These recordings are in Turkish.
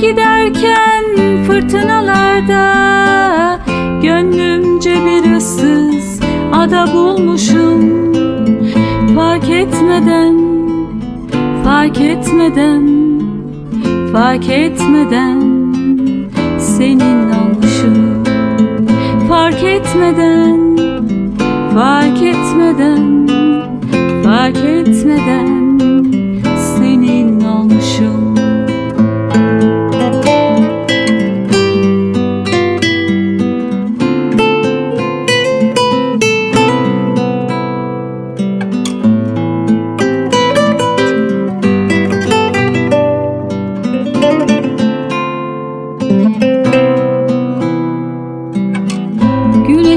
giderken fırtınalarda Gönlümce bir ıssız ada bulmuşum. Fark etmeden, fark etmeden, fark etmeden Senin olmuşum Fark etmeden, fark etmeden, fark etmeden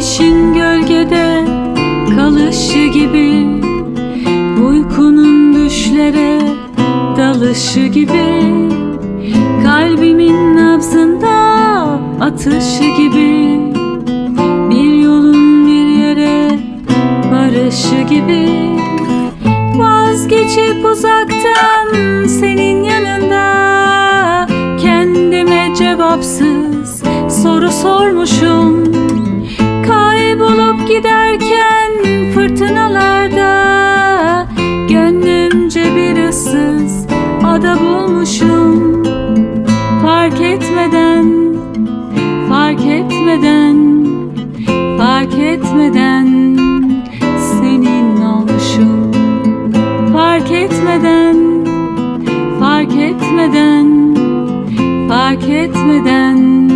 Güneşin gölgede kalışı gibi Uykunun düşlere dalışı gibi Kalbimin nabzında atışı gibi Bir yolun bir yere varışı gibi Vazgeçip uzaktan senin yanında Kendime cevapsız soru sormuşum giderken fırtınalarda Gönlümce bir ıssız ada bulmuşum. Fark etmeden, fark etmeden, fark etmeden Senin olmuşum. Fark etmeden, fark etmeden, fark etmeden